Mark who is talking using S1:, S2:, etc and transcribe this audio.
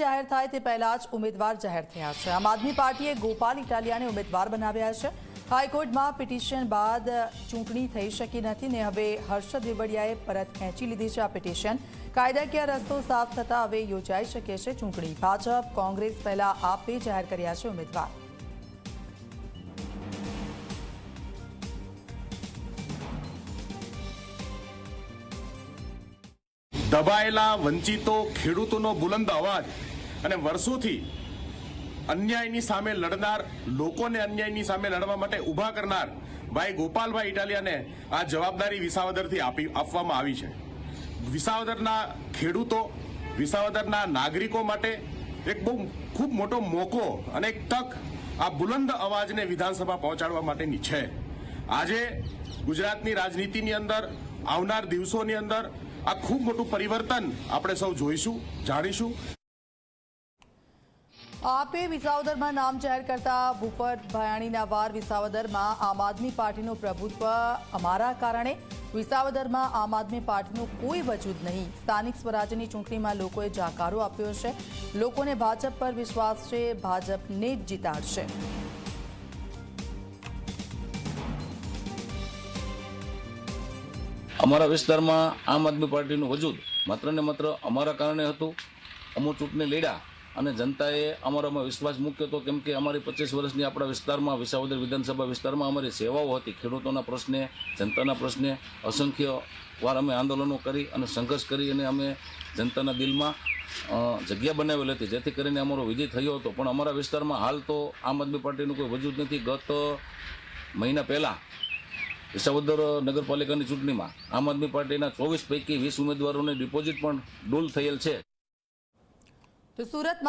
S1: જાહેર થાય તે પહેલા જ ઉમેદવાર જાહેર થયા છે. આમ આદમી પાર્ટીએ ગોપાલ ઇટાલિયાને ઉમેદવાર બનાવ્યા છે. હાઈકોર્ટમાં પિટિશન બાદ ચૂંટણી થઈ શકી નથી ને હવે હર્ષદ દેવડિયાએ પરત ખેંચી લીધી છે આ પિટિશન. કાયદાકીય રસ્તો સાફ થતાં હવે યોજાઈ શકે છે ચૂંટણી. ભાજપ, કોંગ્રેસ પહેલા આપે જાહેર કર્યા છે ઉમેદવાર.
S2: દબાયેલા વંચિતો ખેડૂતોનો બુલંદ અવાજ. અને વર્ષોથી અન્યાયની સામે લડનાર, લોકોને અન્યાયની સામે લડવા માટે ઊભા કરનાર ભાઈ ગોપાલભાઈ ઇટાલિયાને આ જવાબદારી વિસાવદરથી આપી, આપવામાં આવી છે. વિસાવદરના ખેડૂતો, વિસાવદરના નાગરિકો માટે એક બહુ ખૂબ મોટો મોકો અને એક તક આ બુલંદ અવાજને વિધાનસભા પહોંચાડવા માટેની છે. આજે ગુજરાતની રાજનીતિની અંદર, આવનાર દિવસોની અંદર આ ખૂબ મોટું પરિવર્તન આપણે સૌ જોઈશું, જાણીશું.
S1: આપે વિસાવદરમાં નામ જાહેર કરતા ભૂપત ભયાણીના વાર વિસાવદરમાં આમ આદમી પાર્ટીનું પ્રભુત્વ અમારા કારણે. વિસાવદરમાં આમ આદમી પાર્ટીનું કોઈ વજૂદ નહીં. સ્થાનિક સ્વરાજ્યની ચૂંટણીમાં લોકોએ જાકારો આપ્યો છે. લોકોને ભાજપ પર વિશ્વાસ છે, ભાજપને જ જીતાડશે.
S3: અમારા વિસ્તારમાં આમ આદમી પાર્ટીનું વજૂદ માત્ર ને માત્ર અમારા કારણે હતું. અમુક ચૂંટણી લડ્યા. અને જનતાએ અમારામાં વિશ્વાસ મૂક્યો હતો, કેમ કે અમારી પચીસ વર્ષની આપણા વિસ્તારમાં, વિસાવદર વિધાનસભા વિસ્તારમાં અમારી સેવાઓ હતી, ખેડૂતોના પ્રશ્ને, જનતાના પ્રશ્ને, અસંખ્ય વાર અમે આંદોલનો કરી અને સંઘર્ષ કરી અને અમે જનતાના દિલમાં જગ્યા બનાવેલી હતી, જેથી કરીને અમારો વિજય થયો હતો. પણ અમારા વિસ્તારમાં હાલ તો આમ આદમી પાર્ટીનું કોઈ વજૂદ નથી. ગત મહિના પહેલાં વિસાવદર નગરપાલિકાની ચૂંટણીમાં આમ આદમી પાર્ટીના ચોવીસ પૈકી વીસ ઉમેદવારોને ડિપોઝિટ પણ ડૂલ થયેલ છે.
S1: સુરતમાં